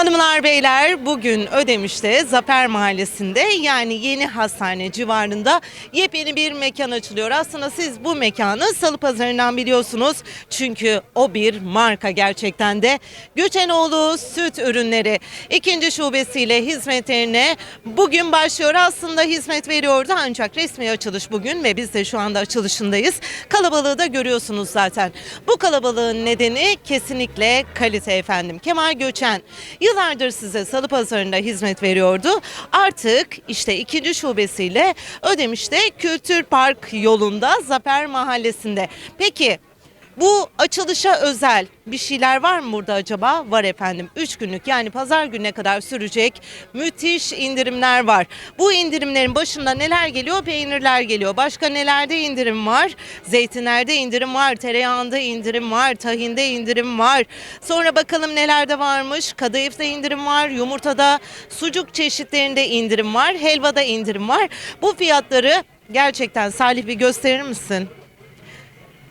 Hanımlar beyler bugün Ödemiş'te Zafer Mahallesi'nde yani yeni hastane civarında yepyeni bir mekan açılıyor. Aslında siz bu mekanı Salı Pazarı'ndan biliyorsunuz. Çünkü o bir marka gerçekten de. Göçenoğlu Süt Ürünleri ikinci şubesiyle hizmetlerine bugün başlıyor. Aslında hizmet veriyordu ancak resmi açılış bugün ve biz de şu anda açılışındayız. Kalabalığı da görüyorsunuz zaten. Bu kalabalığın nedeni kesinlikle kalite efendim. Kemal Göçen yıllardır size Salı Pazarı'nda hizmet veriyordu. Artık işte ikinci şubesiyle Ödemiş'te Kültür Park yolunda Zafer Mahallesi'nde. Peki bu açılışa özel bir şeyler var mı burada acaba? Var efendim. 3 günlük yani pazar gününe kadar sürecek müthiş indirimler var. Bu indirimlerin başında neler geliyor? Peynirler geliyor. Başka nelerde indirim var? Zeytinlerde indirim var, tereyağında indirim var, tahinde indirim var. Sonra bakalım nelerde varmış? Kadayıfta indirim var, yumurtada, sucuk çeşitlerinde indirim var, helvada indirim var. Bu fiyatları gerçekten Salih bir gösterir misin?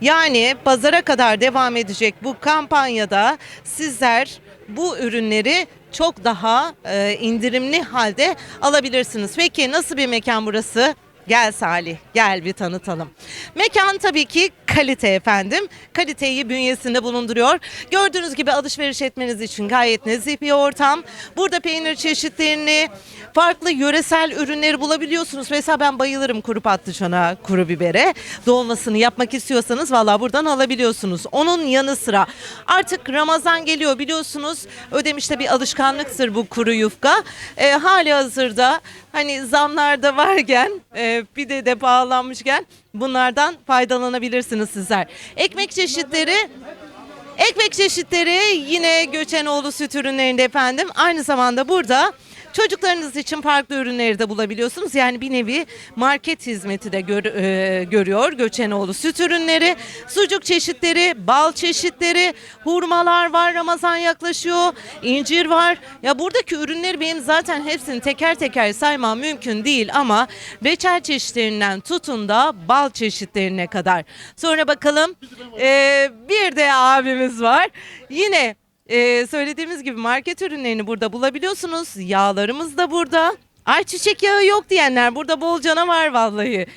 Yani pazara kadar devam edecek bu kampanyada sizler bu ürünleri çok daha e, indirimli halde alabilirsiniz. Peki nasıl bir mekan burası? Gel Salih, gel bir tanıtalım. Mekan tabii ki kalite efendim. Kaliteyi bünyesinde bulunduruyor. Gördüğünüz gibi alışveriş etmeniz için gayet nezih bir ortam. Burada peynir çeşitlerini, farklı yöresel ürünleri bulabiliyorsunuz. Mesela ben bayılırım kuru patlıcana, kuru bibere. Dolmasını yapmak istiyorsanız valla buradan alabiliyorsunuz. Onun yanı sıra artık Ramazan geliyor biliyorsunuz. Ödemiş'te bir alışkanlıktır bu kuru yufka. E, hali hazırda hani zamlarda varken e, bir de de pahalanmışken bunlardan faydalanabilirsiniz sizler. Ekmek çeşitleri Ekmek çeşitleri yine Göçenoğlu süt ürünlerinde efendim. Aynı zamanda burada çocuklarınız için farklı ürünleri de bulabiliyorsunuz. Yani bir nevi market hizmeti de gör- e, görüyor Göçenoğlu süt ürünleri. Sucuk çeşitleri, bal çeşitleri, hurmalar var Ramazan yaklaşıyor, incir var. Ya buradaki ürünleri benim zaten hepsini teker teker saymam mümkün değil ama reçel çeşitlerinden tutun da bal çeşitlerine kadar. Sonra bakalım e, bir de abimiz var. Yine ee, söylediğimiz gibi market ürünlerini burada bulabiliyorsunuz. Yağlarımız da burada. Ayçiçek yağı yok diyenler burada bol cana var vallahi.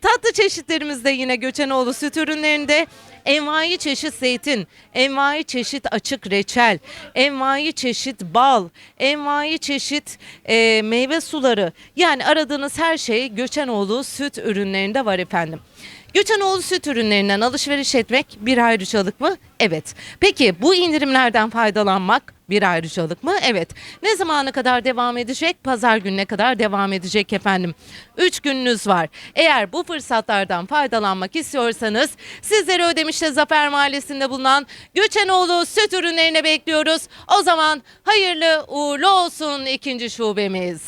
Tatlı çeşitlerimiz de yine Göçenoğlu süt ürünlerinde. Envai çeşit zeytin, envai çeşit açık reçel, envai çeşit bal, envai çeşit e, meyve suları. Yani aradığınız her şey Göçenoğlu süt ürünlerinde var efendim. Göçenoğlu süt ürünlerinden alışveriş etmek bir ayrıcalık mı? Evet. Peki bu indirimlerden faydalanmak bir ayrıcalık mı? Evet. Ne zamana kadar devam edecek? Pazar gününe kadar devam edecek efendim. 3 gününüz var. Eğer bu fırsatlardan faydalanmak istiyorsanız sizleri Ödemiş'te Zafer Mahallesi'nde bulunan Göçenoğlu süt ürünlerine bekliyoruz. O zaman hayırlı uğurlu olsun ikinci şubemiz.